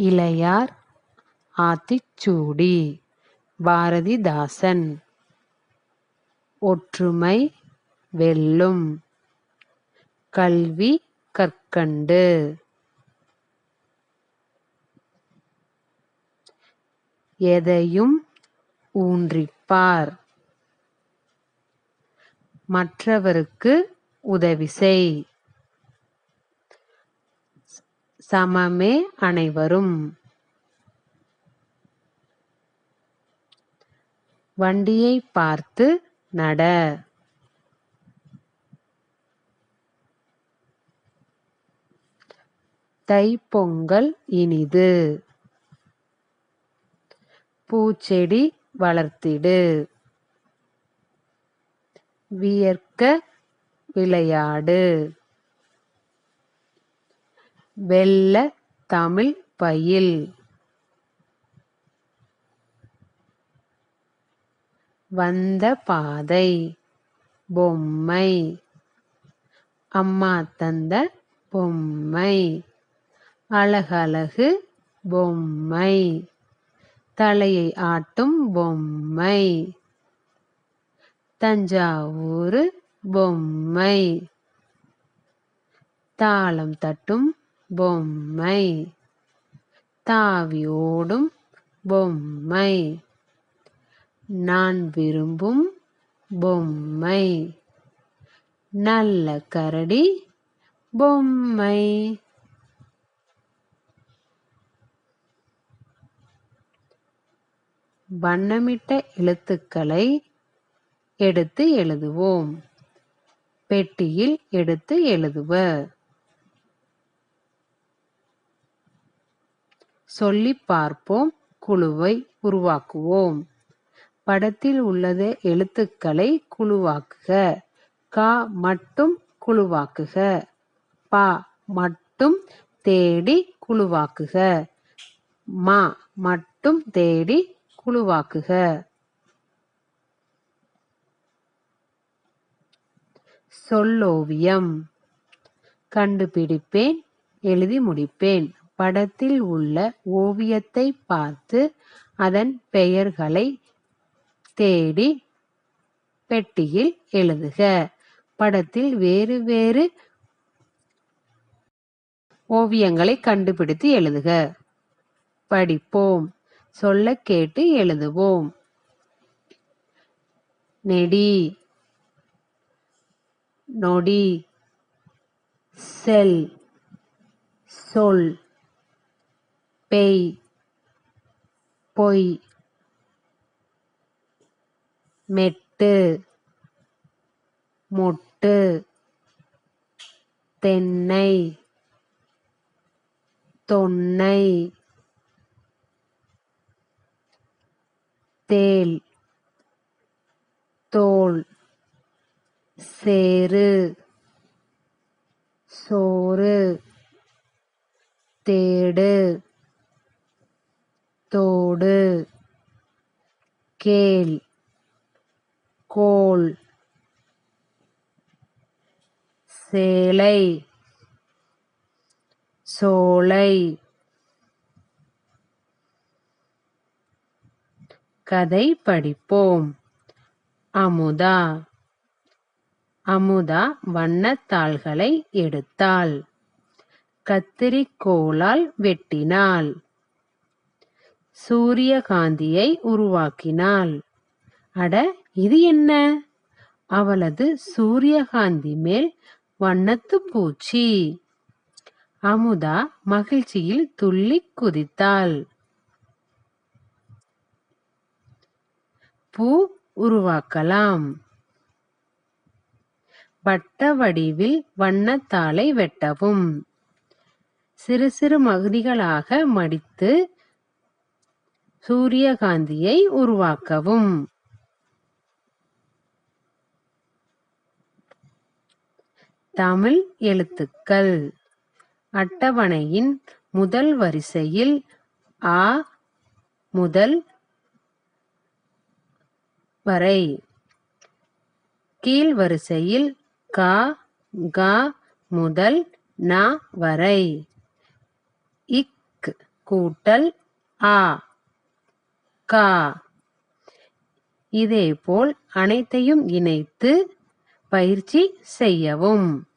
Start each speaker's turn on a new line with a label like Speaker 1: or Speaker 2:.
Speaker 1: இளையார் ஆத்திச்சூடி. பாரதிதாசன். ஒற்றுமை வெல்லும். கல்வி கற்கண்டு. எதையும் ஊன்றிப்பார். மற்றவருக்கு உதவி செய். சமமே அனைவரும். வண்டியை பார்த்து நட. தைப்பொங்கல் இனிது. பூச்செடி வளர்த்திடு. வியர்க்க விளையாடு. வெள்ள தமிழ் பயில். வந்த பாதை பொம்மை. அம்மா தந்த பொம்மை. அழகழகு பொம்மை. தலையை ஆட்டும் பொம்மை. தஞ்சாவூர் பொம்மை. தாளம் தட்டும் பொம்மை. தாவி ஓடும் பொம்மை. நான் விரும்பும் பொம்மை. நல்ல கரடி பொம்மை. வண்ணமிட்ட எழுத்துக்களை எடுத்து எழுதுவோம். பெட்டியில் எடுத்து எழுதுவ. சொல்லிப் பார்ப்போம் குழுவை உருவாக்குவோம். படத்தில் உள்ளத எழுத்துக்களை குழுவாக்குக. கா மட்டும் குழுவாக்குக. பா மட்டும் தேடி குழுவாக்குக. மா மட்டும் தேடி குழுவாக்குக. சொல்லோவியம். கண்டுபிடிப்பேன் எழுதி முடிப்பேன். படத்தில் உள்ள ஓவியத்தை பார்த்து அதன் பெயர்களை தேடி பெட்டியில் எழுதுக. படத்தில் வேறு வேறு ஓவியங்களை கண்டுபிடித்து எழுதுக. படிப்போம். சொல்ல கேட்டு எழுதுவோம். நெடி. நொடி. செல். சொல். பேய் பொய் மெட்டு மொட்டு தென்னை தொன்னை தேல் தோல் சேறு சோறு தேடு. தோடு கேள். கோல். சேலை. சோலை. கதை படிப்போம். அமுதா. அமுதா வண்ணத்தாள்களை எடுத்தாள். கத்திரிக்கோளால் வெட்டினாள். சூரியகாந்தியை உருவாக்கினாள். அட இது என்ன? அவளது சூரியகாந்தி மேல் வண்ணத்து பூச்சி. அமுதா மகிழ்ச்சியில் துள்ளி குதித்தாள். பூ உருவாக்கலாம். வட்ட வடிவில் வண்ணத்தாளை வெட்டவும். சிறு சிறு மகுதிகளாக மடித்து சூரியகாந்தியை உருவாக்கவும். தமிழ் எழுத்துக்கள். அட்டவணையின் முதல் வரிசையில் ஆ முதல் வரை. கீழ் வரிசையில் க க முதல் ந வரை. இக் கூட்டல் ஆ. கா. இதேபோல் அனைத்தையும் இணைத்து பயிற்சி செய்யவும்.